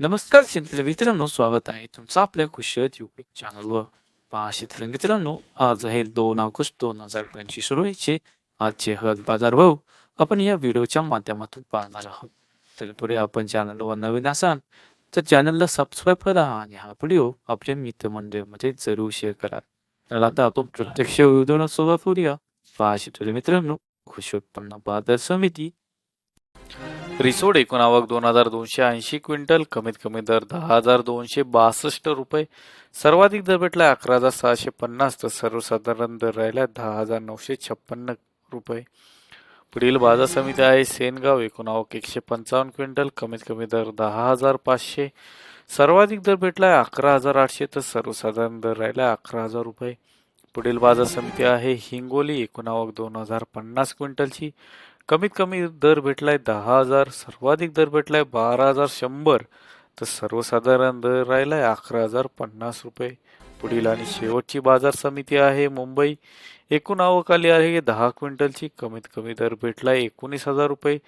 नमस्कार शेतकरी मित्रांनो स्वागत आहे तुमचं आपल्या कुशल युट्यूब चॅनलवर पहा शेतकरी मित्रांनो आज आहे दोन ऑगस्ट दोन हजार पंचवीस रोजीचे आजचे हळद बाजार भाव आपण या व्हिडिओच्या माध्यमातून पाहणार आहोत. तर पुढे आपण चॅनलवर नवीन असाल तर चॅनलला सबस्क्राईब करा आणि हा व्हिडिओ आपल्या मित्रमंडळीमध्ये जरूर शेअर करा. तर आता आपण प्रत्यक्ष व्हिडिओला सुरुवात करूया. पहा शेतकरी मित्रांनो कृषी उत्पन्न बाजार समिती. रिसोड एकूण आवक दोन हजार दोनशे ऐंशी क्विंटल कमीत कमी दर दहा हजार दोनशे बासष्ट रुपये. सर्वाधिक दर भेटला अकरा हजार सहाशे पन्नास तर सर्वसाधारण दर राहिला दहा हजार नऊशे छप्पन्न रुपये. पुढील बाजार समिती आहे सेनगाव एकूण आवक एकशे पंचावन्न क्विंटल कमीत कमी दर दहा हजार पाचशे. सर्वाधिक दर भेटला अकरा हजार आठशे तर सर्वसाधारण दर राहिला अकरा हजार रुपये. पुढील बाजार समिती आहे हिंगोली. एकूण आवक दोन हजार पन्नास क्विंटलची. कमीत कमी दर भेटलाय दहा हजार सर्वाधिक दर भेटलाय बारा हजार शंभर. तर सर्वसाधारण दर राहिलाय अकरा हजार पन्नास रुपये. पुढील आणि शेवटची बाजार समिती आहे मुंबई. एकूण आवक आली आहे दहा क्विंटलची. कमीत कमी दर भेटलाय एकोणीस हजार रुपये.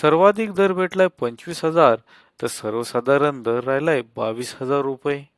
सर्वाधिक दर भेटलाय पंचवीस हजार. तर सर्वसाधारण दर राहिलाय बावीस हजार रुपये.